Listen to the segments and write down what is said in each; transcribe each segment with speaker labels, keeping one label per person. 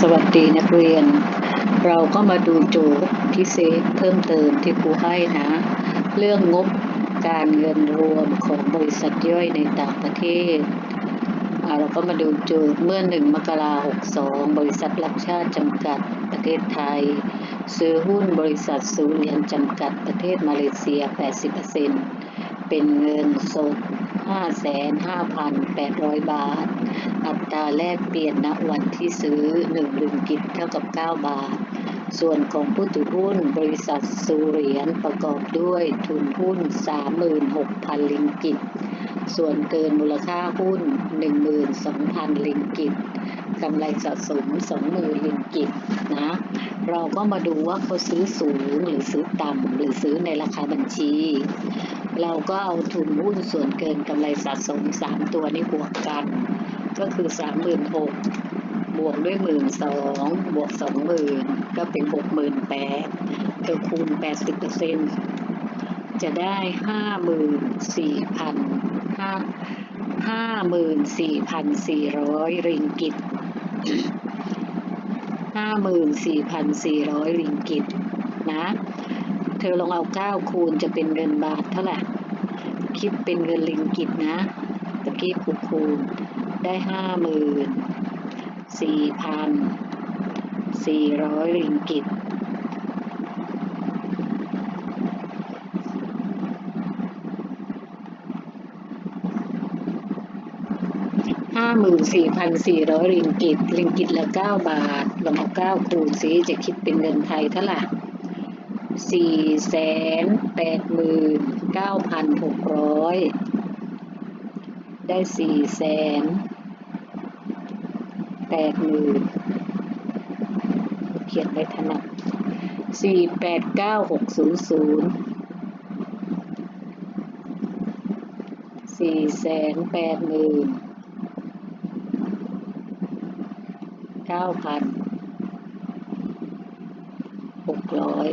Speaker 1: สวัสดีนักเรียน เราก็มาดูโจทย์พิเศษเพิ่มเติมที่ครูให้นะ เรื่องงบการเงินรวมของบริษัทย่อยในต่างประเทศเราก็มาดูโจทย์เมื่อ 1 มกราคม62บริษัทรักชาติจำกัดประเทศไทย ซื้อหุ้นบริษัทสูเรียนจำกัดประเทศมาเลเซีย 80%เป็นเงินสด 55,800 บาท อัตราแลกเปลี่ยนณวันที่ซื้อ1ริงกิตเท่ากับ 9 บาท ส่วนของผู้ถือหุ้นบริษัทสูเหรียญประกอบด้วยทุนหุ้น 36,000 ลิงกิต ส่วนเกินมูลค่าหุ้น 12,000 ลิงกิตกำไรสะสม 20,000 ลิงกิตนะ เราก็มาดูว่าเขาซื้อสูงหรือซื้อต่ำหรือซื้อในราคาบัญชีเราก็เอาทุนหุ้นส่วนเกินกำไรสะสม 3 ตัวนี้บวกกัน ก็คือสามหมื่นหกบวกด้วยหมื่นสองบวกสองหมื่นก็เป็นหกหมื่นแปดเธอคูณแปดสิบเปอร์เซ็นจะได้ห้าหมื่นสี่พันห้าห้าหมื่นสี่พันสี่ร้อยริงกิตห้าหมื่นสี่พันสี่ร้อยริงกิตนะ เธอลองเอาเก้าคูณจะเป็นเงินบาทเท่าไหร่คิดเป็นเงินริงกิตนะตะกี้คูณ ได้ห้าหมื่นสี่พันสี่ร้อยริงกิตห้าหมื่นสี่พันสี่ร้อยริงกิตริงกิตละเก้าบาทลองเอาเก้าคูณสิจะคิดเป็นเงินไทยเท่าไหร่สี่แสนแปดหมื่นเก้าพันหกร้อย ได้สี่แสนแปดหมื่นเขียนไว้ถนัดสี่แปดเก้าหกศูนย์ศูนย์สี่แสนแปดหมื่นเก้าพันหกร้อย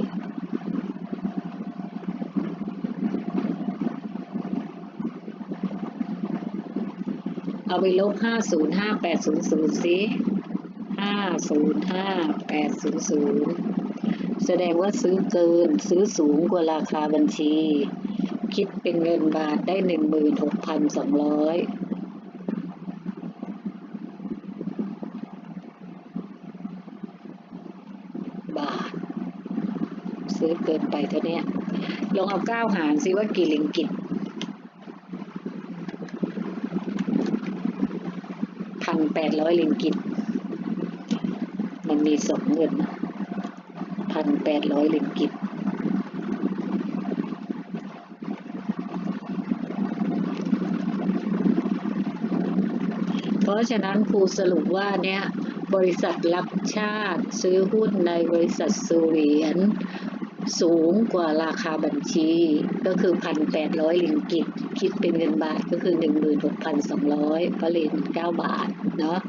Speaker 1: เอาไปลบห้าศูนย์ห้าแปดศูนย์ศูนย์สิห้าศูนย์ห้าแปดศูนย์ศูนย์แสดงว่าซื้อเกินซื้อสูงกว่าราคาบัญชี คิดเป็นเงินบาทได้หนึ่งหมื่นหกพันสองร้อยบาท ซื้อเกินไปเท่าเนี้ยลองเอาเก้าหารสิว่ากี่ลิงกิต พัน แปดร้อยลิงกิต มันมีสองเงินพันแปดร้อยลิงกิตเพราะฉะนั้นครูสรุปว่าเนี่ยบริษัทรับชาติซื้อหุ้นในบริษัทสูเหรียญ สูงกว่าราคาบัญชี ก็คือพันแปดร้อยลิงกิต คิดเป็นเงินบาทก็คือหนึ่งหมื่นหกพันสองร้อยเพราะเหรียญเก้าบาทเนาะ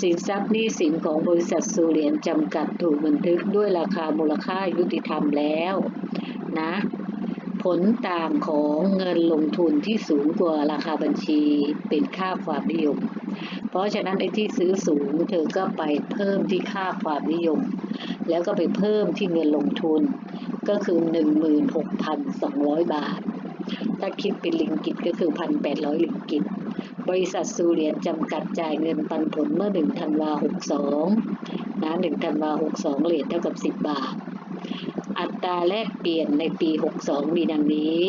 Speaker 1: สินทรัพย์หนี้สินของบริษัทสูเหรียญจำกัดถูกบันทึกด้วยราคามูลค่ายุติธรรมแล้วนะผลต่างของเงินลงทุนที่สูงกว่าราคาบัญชีเป็นค่าความนิยม เพราะฉะนั้นไอ้ที่ซื้อสูงเธอก็ไปเพิ่มที่ค่าความนิยม แล้วก็ไปเพิ่มที่เงินลงทุน ก็คือ 16,200 บาท ถ้าคิดเป็นลิงกิตก็คือ 1,800 ลิงกิต บริษัทสูเหรียญจำกัดจ่ายเงินปันผลเมื่อ1ธันวา62นะ1ธันวา62เหรียญเท่ากับ 10 บาท อัตราแลกเปลี่ยนในปี 62 มีดังนี้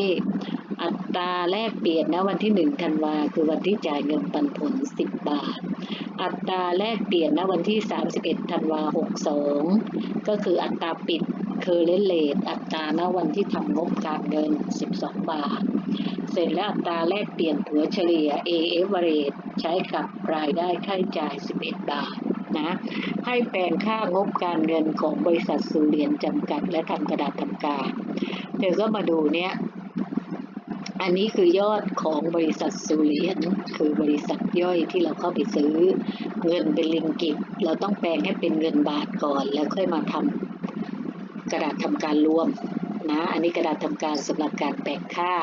Speaker 1: อัตราแลกเปลี่ยนณวันที่1ธันวาคือวันที่จ่ายเงินปันผล 10 บาทอัตราแลกเปลี่ยนณวันที่ 31 ธันวา62 ก็คืออัตราปิด คือเรนเลทอัตราณวันที่ทำงบการเงิน 12 บาท เสร็จแล้วอัตราแลกเปลี่ยนถัวเฉลี่ย AF ใช้กับรายได้ค่าใช้จ่าย 11 บาทนะให้แปลงค่างบการเงินของบริษัทสูเรียญจำกัด และทำกระดาษทำการเธอก็มาดูเนี่ยอันนี้คือยอดของบริษัทสูเรียญคือบริษัทย่อยที่เราเข้าไปซื้อ เงินเป็นลิงกิตเราต้องแปลงให้เป็นเงินบาทก่อนแล้วค่อยมาทำ กระดาษทำการรวมนะ อันนี้กระดาษทำการสำหรับการแปลงค่า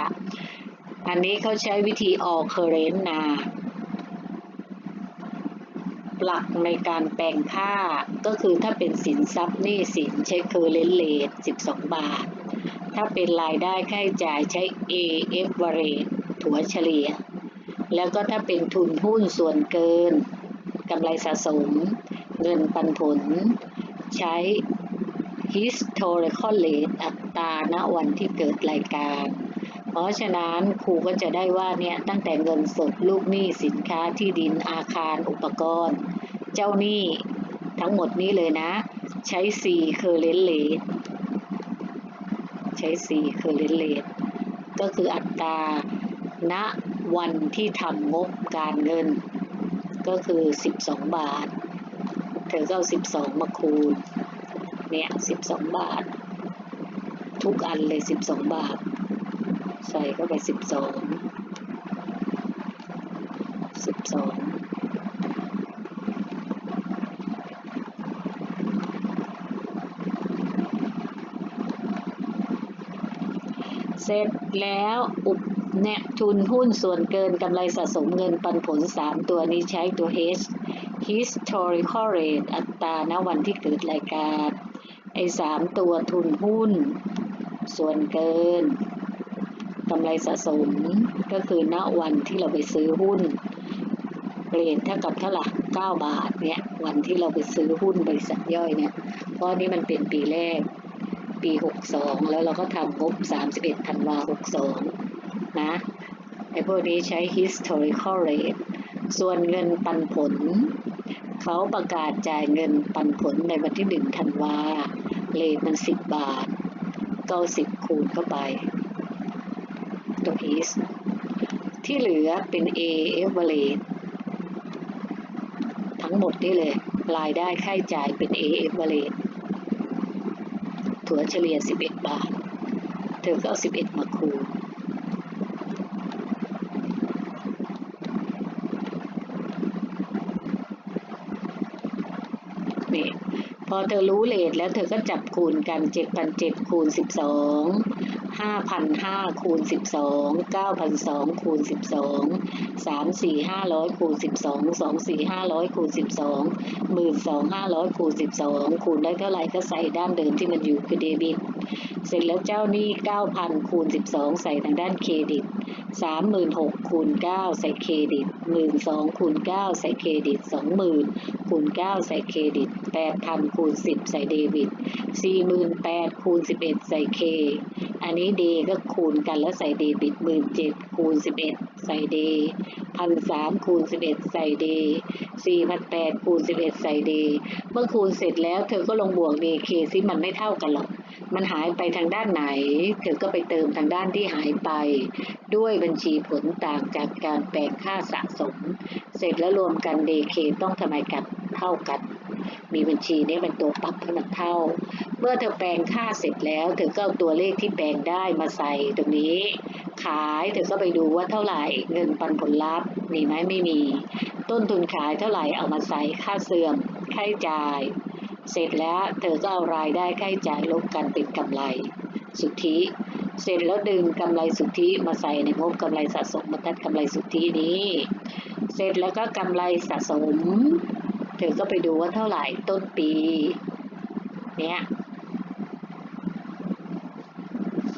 Speaker 1: อันนี้เขาใช้วิธี all current นาหลักในการแปลงค่าก็คือถ้าเป็นสินทรัพย์นี้สินใช้ current rate 12 บาท ถ้าเป็นรายได้ค่าใช้จ่ายใช้ AF rate ถัวเฉลี่ย แล้วก็ถ้าเป็นทุนหุ้นส่วนเกินกำไรสะสม เงินปันผล ใช้ historical rate อัตราณวันที่เกิดรายการ เพราะฉะนั้นครูก็จะได้ว่าเนี่ยตั้งแต่เงินสดลูกหนี้สินค้าที่ดินอาคารอุปกรณ์ เจ้าหนี้ทั้งหมดนี้เลยนะ ใช้ C current rate ใช้ C current rate ก็คืออัตราณวันที่ทำงบการเงิน ก็คือ 12 บาท เธอก็เอา12 มาคูณ เนี่ย12บสองบาท ทุกอันเลย12บสองบาท ใส่เข้าไป12 12เสร็จแล้วอุปเนี่ยทุนหุ้นส่วนเกินกำไรสะสมเงินปันผล 3 ตัวนี้ใช้ตัว H historical rate อัตราณวันที่เกิดรายการ ไอ้สามตัวทุนหุ้น ส่วนเกินกำไรสะสมก็คือณวันที่เราไปซื้อหุ้นเรทเท่ากับเท่าไหร่9บาทเนี่ยวันที่เราไปซื้อหุ้นบริษัทย่อยเนี่ยเพราะนี่มันเป็นปีแรก ปี 62 แล้วเราก็ทำงบ31ธันวา62 นะไอ้พวกนี้ใช้ historical rate ส่วนเงินปันผล เขาประกาศจ่ายเงินปันผลในวันที่ 1 ธันวา เลทมันสิบบาทก็เอา10คูณเข้าไป ตัว is ที่เหลือเป็น A average ทั้งหมดนี่เลย รายได้ค่าใช้จ่ายเป็น A average ถัวเฉลี่ย11 บาท เธอก็เอา11 มาคูณ นี่ พอเธอรู้เลทแล้วเธอก็จับคูณกัน7,700คูณ12 5,500คูณ12 9,200คูณ12 3 4 500คูณ12 2 4 500คูณ12 12,500คูณ12คูณได้เท่าไหร่ก็ใส่ด้านเดิมที่มันอยู่คือเดบิต เสร็จแล้วเจ้าหนี้9,000คูณ12ใส่ทางด้านเครดิตสามหมื่นหกคูณเก้าใส่เครดิตหมื่นสองคูณเก้าใส่เครดิตสองหมื่นคูณเก้าใส่เครดิตแปดพันคูณสิบใส่เดบิตสี่หมื่นแปดคูณสิบเอ็ดใส่เคอันนี้เดก็คูณกันแล้วใส่เดบิตหมื่นเจ็ดคูณสิบเอ็ดใส่เดพันสามคูณสิบเอ็ดใส่เดสี่พันแปดคูณสิบเอ็ดใส่เดเมื่อคูณเสร็จแล้วเธอก็ลงบวกเดเคซิมันไม่เท่ากันหรอก มันหายไปทางด้านไหน เธอก็ไปเติมทางด้านที่หายไป ด้วยบัญชีผลต่างจากการแปลงค่าสะสม เสร็จแล้วรวมกัน DK ต้องทำไมกันเท่ากัน มีบัญชีนี้เป็นตัวปรับให้มันเท่า เมื่อเธอแปลงค่าเสร็จแล้ว เธอก็เอาตัวเลขที่แปลงได้มาใส่ตรงนี้ ขายเธอก็ไปดูว่าเท่าไหร่เงินปันผลลัพธ์มีไหมไม่มี ต้นทุนขายเท่าไหร่เอามาใส่ค่าเสื่อมค่าใช้จ่าย เสร็จแล้วเธอก็เอารายได้ค่าใช้จ่ายลบกันเป็นกำไร สุทธิ เสร็จแล้วดึงกำไรสุทธิมาใส่ในงบกำไรสะสมบรรทัดกำไรสุทธินี้ เสร็จแล้วก็กำไรสะสม เธอก็ไปดูว่าเท่าไหร่ต้นปี เนี่ย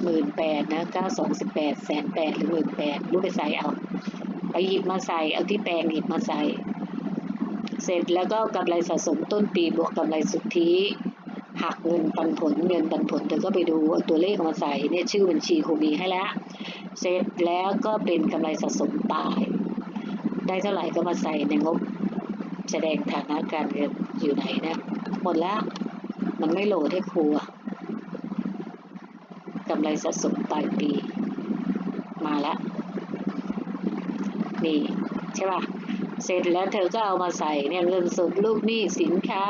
Speaker 1: หมื่นแปดนะเก้าสองสิบแปดแสนแปดหรือหมื่นแปดรู้ไปใส่เอา ไปหยิบมาใส่เอาที่แปลงหยิบมาใส่ เสร็จแล้วก็กำไรสะสมต้นปีบวกกำไรสุทธิหักเงินปันผลเงินปันผลเธอก็ไปดูตัวเลขมาใส่เนี่ยชื่อบัญชีครูมีให้แล้วเสร็จแล้วก็เป็นกำไรสะสมปลาย ได้เท่าไหร่ก็มาใส่ในงบแสดงฐานะการเงินอยู่ไหนนะหมดแล้วมันไม่โหลดให้ครูอะกำไรสะสมปลายปี มาแล้วนี่ใช่ป่ะ เสร็จแล้วเธอก็เอามาใส่เนี่ยเงินสดลูกหนี้สินค้า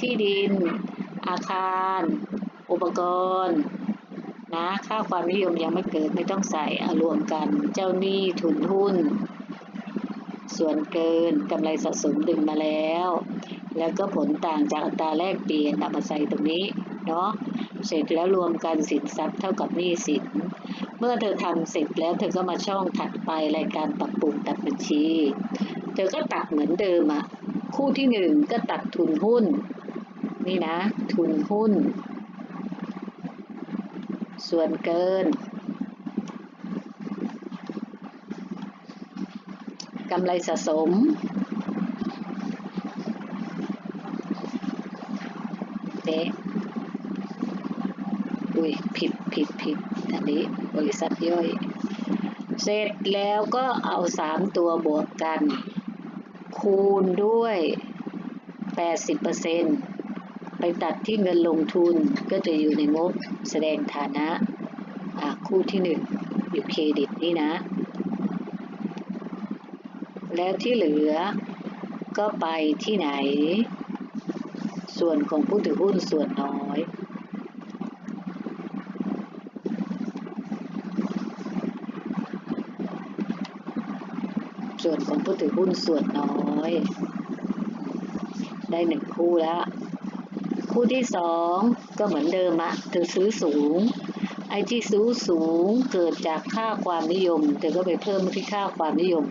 Speaker 1: ที่ดิน อาคาร อุปกรณ์นะค่าความนิยมยังไม่เกิดไม่ต้องใส่อารวมกัน เจ้าหนี้ทุนหุ้น ส่วนเกินกำไรสะสมดึงมาแล้ว แล้วก็ผลต่างจากอัตราแลกเปลี่ยนเอามาใส่ตรงนี้เนาะเสร็จแล้วรวมกันสินทรัพย์เท่ากับหนี้สิน เมื่อเธอทำเสร็จแล้วเธอก็มาช่องถัดไปรายการปรับปรุงตัดบัญชี เธอก็ตัดเหมือนเดิมอะคู่ที่หนึ่งก็ตัดทุนหุ้น นี่นะ ทุนหุ้น ส่วนเกินกำไรสะสมเอ๊ะอุ้ยผิดผิดผิดอันนี้บริษัทย่อย เสร็จแล้วก็เอาสามตัวบวกกัน คูณด้วย 80%ไปตัดที่เงินลงทุนก็จะอยู่ในงบแสดงฐานะคู่ที่หนึ่งอยู่เครดิตนี่นะ แล้วที่เหลือก็ไปที่ไหน ส่วนของผู้ถือหุ้นส่วนน้อยส่วนของผู้ถือหุ้นส่วนน้อย ยได้หนึ่งคู่แล้ว คู่ที่สองก็เหมือนเดิมอะเธอซื้อสูง ไอ้ที่ซื้อสูงเกิดจากค่าความนิยม เธอก็ไปเพิ่มที่ค่าความนิยม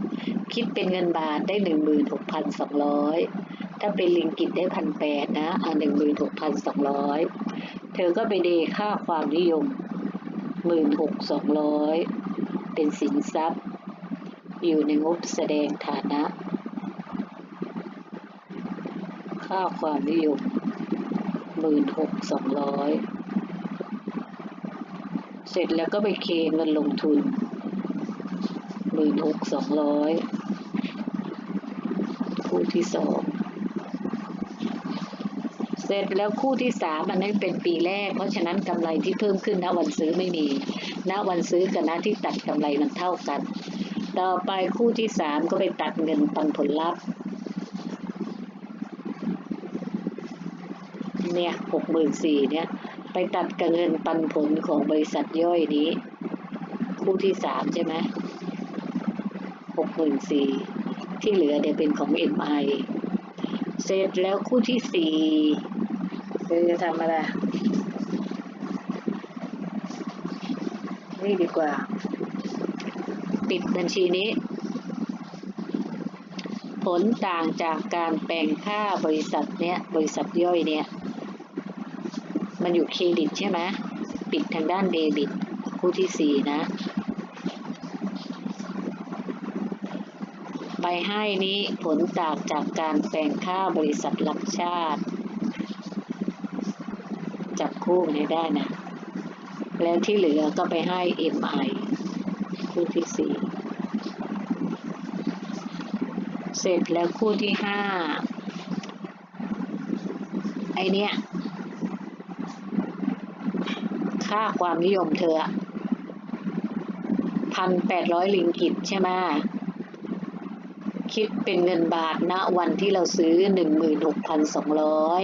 Speaker 1: คิดเป็นเงินบาทได้หนึ่งหมื่นหกพันสองร้อยถ้าเป็นลิงกิตได้พันแปดนะอ่าหนึ่งหมื่นหกพันสองร้อยเธอก็ไปเดค่าความนิยมหมื่นหกสองร้อยเป็นสินทรัพย์ อยู่ในงบแสดงฐานะ ค่าความนิยมหมื่นหกสองร้อยเสร็จแล้วก็ไปเคเงินลงทุนหมื่นหกสองร้อยคู่ที่สองเสร็จแล้วคู่ที่สามอันนี้เป็นปีแรก เพราะฉะนั้นกำไรที่เพิ่มขึ้นณวันซื้อไม่มีณวันซื้อกับณที่ตัดกำไรมันเท่ากัน ต่อไปคู่ที่สามก็ไปตัดเงินปันผลลัพธ์ เนี่ยหกหมื่นสี่เนี่ย ไปตัดกับเงินปันผลของบริษัทย่อยนี้ คู่ที่สามใช่ไหมหกหมื่นสี่ที่เหลือเดี๋ยวเป็นของ MI เสร็จแล้วคู่ที่สี่เธอจะทำอะไรนี่ดีกว่า ปิดบัญชีนี้ ผลต่างจากการแปลงค่าบริษัทเนี้ย บริษัทย่อยเนี่ย มันอยู่เครดิตใช่ไหมปิดทางด้านเดบิต คู่ที่สี่นะไปให้นี้ผลต่างจากการแปลงค่าบริษัทหลักชาติ จับคู่กันให้ได้นะ แล้วที่เหลือก็ไปให้ MI คู่ที่สี่เสร็จแล้วคู่ที่ห้าไอเนี้ย ค่าความนิยมเธอพันแปดร้อยลิงกิตใช่ไหมคิดเป็นเงินบาทณวันที่เราซื้อหนึ่งหมื่นหกพันสองร้อย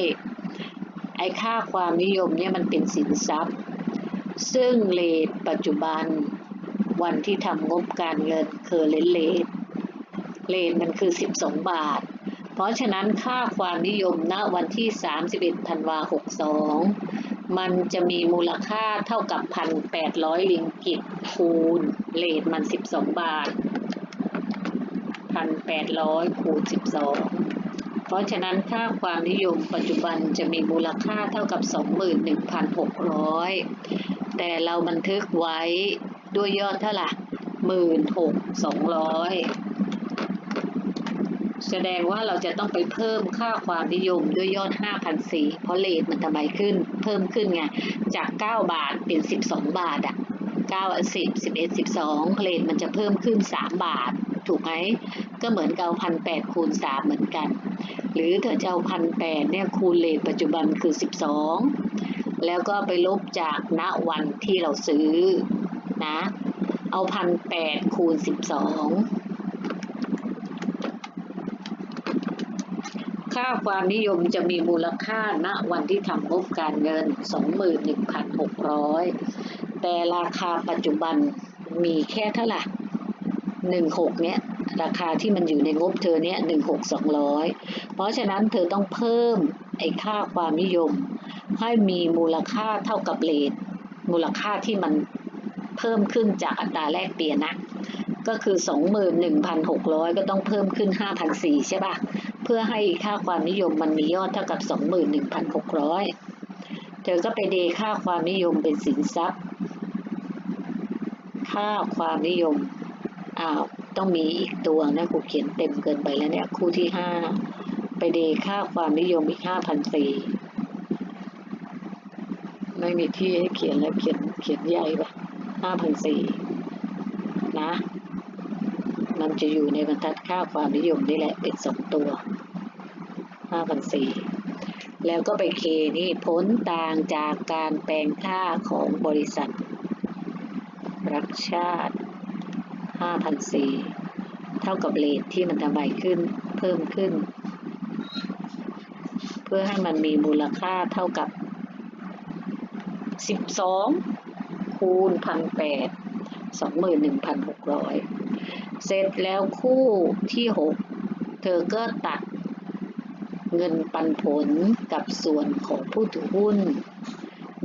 Speaker 1: ไอค่าความนิยมเนี่ยมันเป็นสินทรัพย์ ซึ่งเลทปัจจุบันวันที่ทำงบการเงินเคอร์เรนเลทเลทมันคือ 12 บาท เพราะฉะนั้นค่าความนิยมณวันที่ 31ธันวา62 มันจะมีมูลค่าเท่ากับ1,800ลิงกิตคูณเลทมัน12บสองบาท1,800คูณ12เพราะฉะนั้นค่าความนิยมปัจจุบันจะมีมูลค่าเท่ากับ 21,600 แต่เราบันทึกไว้ด้วยยอดเท่าไหร่16,200 แสดงว่าเราจะต้องไปเพิ่มค่าความนิยมด้วยยอด5,400เพราะเลทมันทำไมขึ้น เพิ่มขึ้นไง จาก 9 บาทเป็น 12 บาทอะ9 10 11 12 เลทมันจะเพิ่มขึ้น 3 บาท ถูกไหม ก็เหมือนกับเอาพันแปดคูณ 3 เหมือนกัน หรือเธอจะเอาพันแปดเนี่ยคูณเลทปัจจุบันคือ 12 แล้วก็ไปลบจากณวันที่เราซื้อนะ เอาพันแปดคูณ 12 ค่าความนิยมจะมีมูลค่าณวันที่ทำงบการเงิน 21,600 แต่ราคาปัจจุบันมีแค่เท่าไหร่16 เนี้ยราคาที่มันอยู่ในงบเธอเนี้ย16,200 เพราะฉะนั้นเธอต้องเพิ่มไอ้ค่าความนิยม ให้มีมูลค่าเท่ากับเลทมูลค่าที่มันเพิ่มขึ้นจากอัตราแลกเปลี่ยนนะ ก็คือ 21,600 ก็ต้องเพิ่มขึ้น5,400ใช่ป่ะ พื่อให้ค่าความนิยมมันมียอดเท่ากับสองหมื่นหนึ่งพันหกร้อยเธอก็ไปเดค่าความนิยมเป็นสินทรัพย์ ค่าความนิยม อ้าว ต้องมีอีกตัวนะกูเขียนเต็มเกินไปแล้วเนี่ย คู่ที่ห้าไปเดค่าความนิยมอีกห้าพันสี่ไม่มีที่ให้เขียนแล้วเขียนเขียนใหญ่ปะห้าพันสี่นะมันจะอยู่ในบรรทัดค่าความนิยมนี่แหละเป็นสองตัว ห้าพันสี่แล้วก็ไปเคนี่ผลต่างจากการแปลงค่าของบริษัท รักชาติห้าพันสี่เท่ากับเลทที่มันทำไมขึ้นเพิ่มขึ้น เพื่อให้มันมีมูลค่าเท่ากับสิบสองคูณพันแปดสองหมื่นหนึ่งพันหกร้อยเสร็จแล้วคู่ที่หกเธอก็ตัด เงินปันผลกับส่วนของผู้ถือหุ้น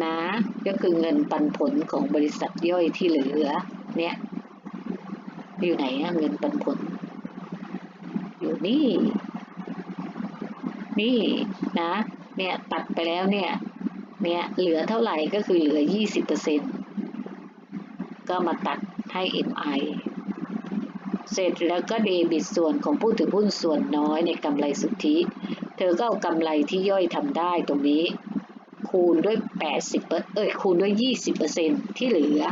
Speaker 1: นะก็คือเงินปันผลของบริษัทย่อยที่เหลือเนี่ยอยู่ไหนเงินปันผล อยู่นี่ นี่นะเนี่ยตัดไปแล้วเนี่ยเนี่ยเหลือเท่าไหร่ก็คือเหลือยี่สิบเปอร์เซ็นก็มาตัดให้ MI เสร็จแล้วก็เดบิตส่วนของผู้ถือหุ้นส่วนน้อยในกำไรสุทธิ เธอก็เอากำไรที่ย่อยทำได้ตรงนี้ คูณด้วย 80 เอ้ยคูณด้วย 20เปอร์เซ็นที่เหลือ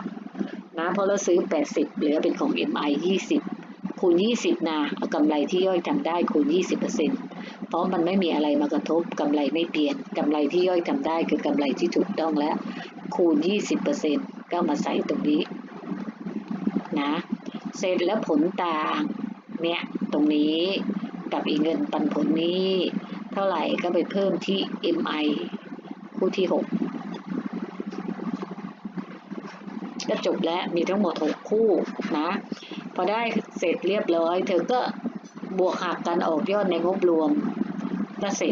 Speaker 1: นะเพราะเราซื้อ 80 เหลือเป็นของ MI 20 คูณ 20 นะเอากำไรที่ย่อยทำได้คูณ 20เปอร์เซ็นเพราะมันไม่มีอะไรมากระทบกำไรไม่เปลี่ยนกำไรที่ย่อยทำได้คือกำไรที่ถูกต้องแล้ว คูณ 20เปอร์เซ็นก็มาใส่ตรงนี้นะเสร็จแล้วผลต่างเนี่ยตรงนี้กับอีกเงินปันผลนี้ เท่าไหร่ก็ไปเพิ่มที่ MI คู่ที่ 6 ก็จบแล้วมีทั้งหมด 6 คู่นะ พอได้เสร็จเรียบร้อย เธอก็บวกหักกันออกยอดในงบรวมก็เสร็จ